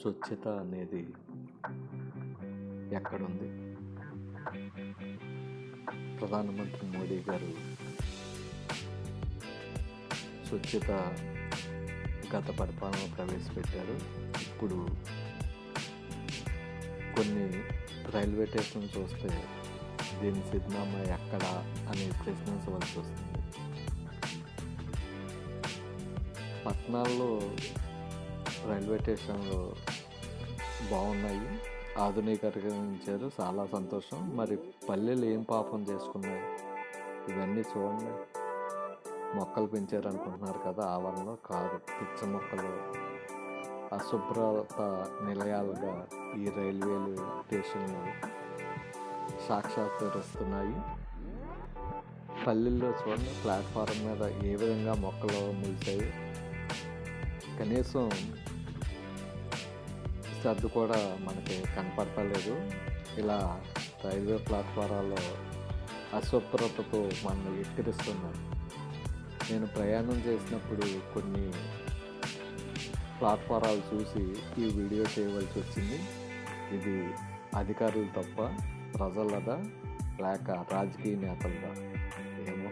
స్వచ్ఛత అనేది ఎక్కడుంది? ప్రధానమంత్రి మోడీ గారు స్వచ్ఛత గత పరిపాలన ప్రవేశపెట్టారు. ఇప్పుడు కొన్ని రైల్వే స్టేషన్ చూస్తే దీని చిరునామా ఎక్కడ అని ప్రశ్నించవలసి వస్తుంది. పట్టణాల్లో రైల్వే స్టేషన్లో బాగున్నాయి. ఆధునీకరించారు చాలా సంతోషం. మరి పల్లెలు ఏం పాపం చేసుకున్నాయి? ఇవన్నీ చూడండి. మొక్కలు పెంచారు అనుకుంటున్నారు కదా ఆవరణలో కాదు. పిచ్చ మొక్కలు. అశుభ్రత నిలయాలుగా ఈ రైల్వేలు స్టేషన్లు సాక్షాత్కరిస్తున్నాయి. పల్లెల్లో చూడండి ప్లాట్ఫారం మీద ఏ విధంగా మొక్కలు ములిసాయి కనీసం సర్దు కూడా మనకి కనపడతలేదు. ఇలా రైల్వే ప్లాట్ఫారాల్లో అశుభ్రతతో మనల్ని ఎక్కిరిస్తున్నారు నేను ప్రయాణం చేసినప్పుడు కొన్ని ప్లాట్ఫారాలు చూసి ఈ వీడియో చేయవలసి వచ్చింది. ఇది అధికారులు తప్ప ప్రజలదా లేక రాజకీయ నేతలదా? ఏమో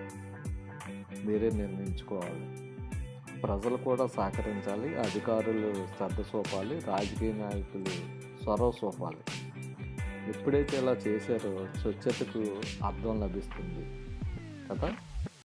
మీరే నిర్ణయించుకోవాలి. ప్రజలు కూడా సహకరించాలి అధికారులు శ్రద్ధ చూపాలి రాజకీయ నాయకులు చొరవ చూపాలి. ఎప్పుడైతే ఇలా చేశారో స్వచ్ఛతకు అర్థం లభిస్తుంది కదా?